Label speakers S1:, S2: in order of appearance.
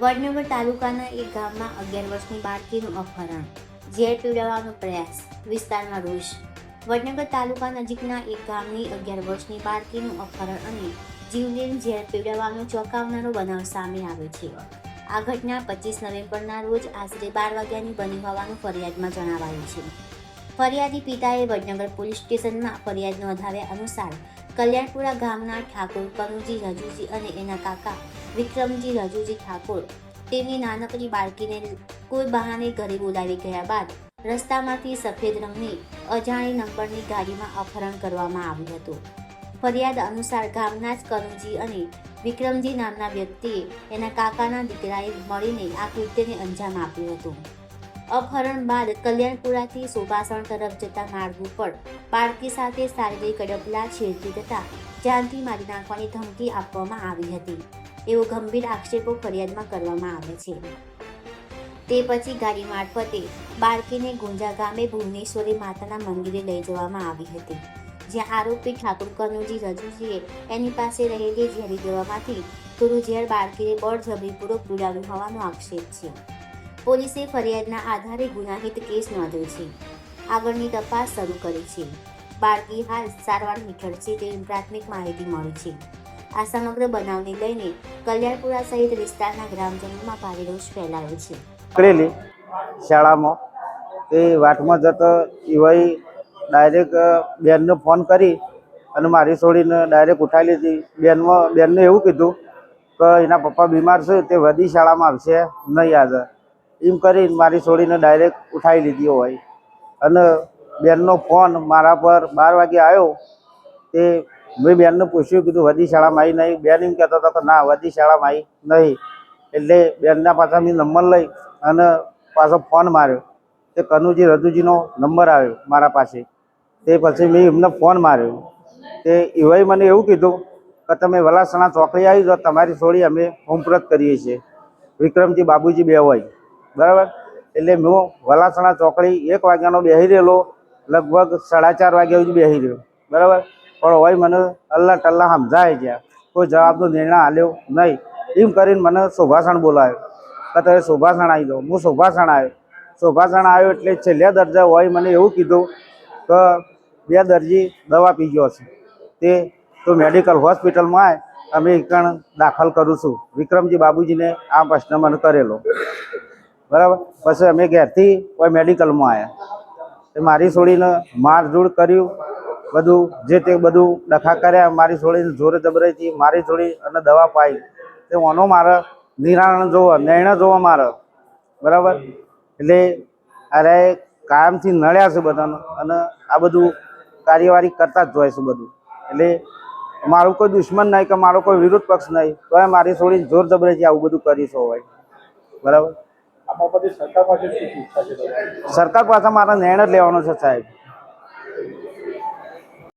S1: વડનગર તાલુકાના એક ગામમાં અગિયાર વર્ષની બાળકીનું અપહરણ, ઝેર પીવડાવવાનો પ્રયાસ, વિસ્તારમાં રોષ. વડનગર તાલુકા નજીકના એક ગામની અગિયાર વર્ષની બાળકીનું અપહરણ અને જીવલેણ ઝેર પીવડાવવાનો ચોંકાવનારો બનાવ સામે આવ્યો છે. આ ઘટના પચીસ નવેમ્બરના રોજ આશરે બાર વાગ્યાની બની હોવાનું ફરિયાદમાં જણાવાયું છે. ફરિયાદી પિતાએ વડનગર પોલીસ સ્ટેશનમાં ફરિયાદ નોંધાવ્યા અનુસાર કલ્યાણપુરા ગામના ઠાકોર કનુજી રજુજી અને એના કાકા વિક્રમજી રજુજી ઠાકોર તેમની નાનકડી બાળકીને કોઈ બહાને ઘરે બોલાવી ગયા બાદ રસ્તામાંથી સફેદ રંગની અજાણી નંબરની ગાડીમાં અપહરણ કરવામાં આવ્યું હતું. ફરિયાદ અનુસાર ગામના જ કનુજી અને વિક્રમજી નામના વ્યક્તિએ એના કાકાના દીકરાએ મળીને આ કૃત્યને અંજામ આપ્યું હતું. અપહરણ બાદ કલ્યાણપુરાથી સુભાષણ તરફ જતા માર્ગ ઉપર બાળકી સાથે શારીરિક અડપલા છેડતી જતા જાનથી મારી નાખવાની ધમકી આપવામાં આવી હતી. એવો ગંભીર આક્ષેપો ફરિયાદમાં કરવામાં આવે છે. તે પછી ગાડી મારફતે બાળકીને ગુંજા ગામે ભુવનેશ્વરી માતાના મંદિરે લઈ જવામાં આવી હતી. જ્યાં આરોપી ઠાકુર કનુજી રજુજીએ એની પાસે રહેલી ઝેરી દવામાંથી થોડું ઝેર બાળકીને બળજબરીપૂર્વક પીડાવ્યું હોવાનો આક્ષેપ છે. પોલીસે ફરિયાદના આધારે ગુનાહિત કેસ નોંધ્યો છે. આગળની તપાસ શરૂ કરી છે. બાળકી હાલ સારવાર હેઠળ છે તેવી પ્રાથમિક માહિતી મળી છે. આ સમગ્ર બનાવને લઈને કલ્યાણપુરા સહિત વિસ્તારના ગ્રામજનોમાં ભારે રોષ ફેલાયો છે.
S2: પકડેલી શાળામાં તે વાટમાં જતો એવાય ડાયરેક્ટ બેનને ફોન કરી અને મારી છોડીને ડાયરેક્ટ ઉઠાવી લીધી બેનમાં, બેનને એવું કીધું કે એના પપ્પા બીમાર છે, તે વધી શાળામાં આવશે નહીં આજે. એમ કરીને મારી છોડીને ડાયરેક્ટ ઉઠાવી લીધી હોય. અને બેનનો ફોન મારા પર બાર વાગે આવ્યો. તે મેં બેનને પૂછ્યું, કીધું, વધી શાળામાં આવી નહીં. બેન એમ કહેતો હતો કે, ના, વધી શાળામાં આવી નહીં. એટલે બેનના પાછા મેં નંબર લઈ અને પાછો ફોન માર્યો. તે કનુજી રજુજીનો નંબર આવ્યો મારા પાસે. તે પછી મેં એમને ફોન માર્યો. તે એવાય મને એવું કીધું કે, તમે વલાસણા ચોકડી આવી જાઓ, તમારી છોડી અમે હોમપ્રત કરીએ છીએ. વિક્રમજી, બાબુજી બે હોય. બરાબર? એટલે હું વલાસણા ચોકડી એક વાગ્યાનો બેસી રહેલો, લગભગ સાડા ચાર વાગ્યા સુધી બેસી રહ્યો. બરાબર? પણ હોય મને અલ્લા ટલ્લા સમજાય ગયા. કોઈ જવાબનો નિર્ણય આલ્યો નહીં. એમ કરીને મને શોભાસણ બોલાવ્યો. કે તમે શોભાસણ આવી જાઓ હું શોભાસણ આવ્યો. શોભાસણ આવ્યો એટલે છેલ્લા દરજા હોય મને એવું કીધું કે બે દરજી દવા પી ગયો છે. તે તો મેડિકલ હોસ્પિટલમાં આવે અમે એકણ દાખલ કરું છું. વિક્રમજી બાબુજીને આ પ્રશ્ન મને કરેલો. બરાબર? પછી અમે ઘેરથી કોઈ મેડિકલમાં આવ્યા તે મારી છોડીને મારઝૂડ કર્યું. બધું જે તે બધું ડખા કર્યા, મારી છોડીને જોરે જબરેથી મારી છોડી અને દવા પાઈ. તે ઓનો મારે નિરાણ જોવો નિર્ણય જોવો મારે. બરાબર? એટલે અરે કાયમથી નડ્યા છે બધાનો અને આ બધું કાર્યવાહી કરતા જ હોય છે બધું. એટલે મારું કોઈ દુશ્મન નહીં કે મારો કોઈ વિરોધ પક્ષ નહીં. તો મારી છોડીને જોર જબરેથી આવું બધું કરી હોય. બરાબર?
S3: સરકાર પાસે
S2: મારે નિર્ણય લેવાનો છે સાહેબ.